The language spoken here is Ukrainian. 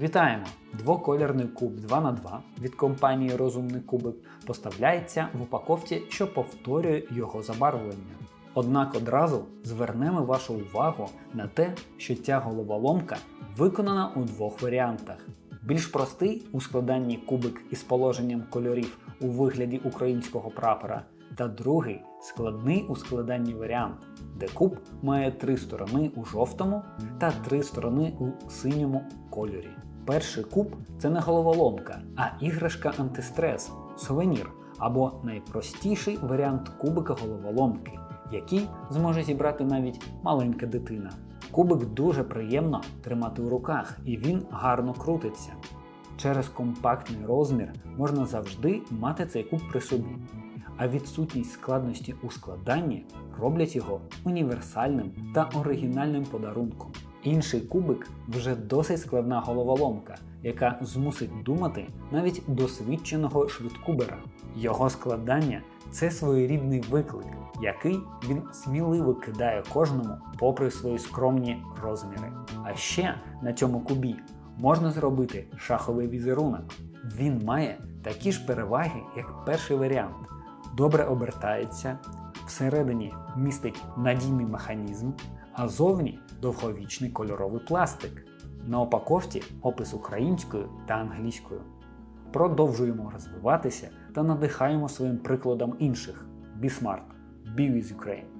Вітаємо! Двоколірний куб 2х2 від компанії Розумний кубик поставляється в упаковці, що повторює його забарвлення. Однак одразу звернемо вашу увагу на те, що ця головоломка виконана у двох варіантах. Більш простий у складанні кубик із положенням кольорів у вигляді українського прапора, та другий складний у складанні варіант, де куб має три сторони у жовтому та три сторони у синьому кольорі. Перший куб це не головоломка, а іграшка антистрес, сувенір або найпростіший варіант кубика головоломки, який зможе зібрати навіть маленька дитина. Кубик дуже приємно тримати у руках і він гарно крутиться. Через компактний розмір можна завжди мати цей куб при собі, а відсутність складності у складанні роблять його універсальним та оригінальним подарунком. Інший кубик вже досить складна головоломка, яка змусить думати навіть досвідченого швидкубера. Його складання це своєрідний виклик, який він сміливо кидає кожному, попри свої скромні розміри. А ще на цьому кубі можна зробити шаховий візерунок. Він має такі ж переваги, як перший варіант. Добре обертається, всередині містить надійний механізм, а зовні довговічний кольоровий пластик. На упаковці опис українською та англійською. Продовжуємо розвиватися та надихаємо своїм прикладом інших. Smart. Be with Ukraine.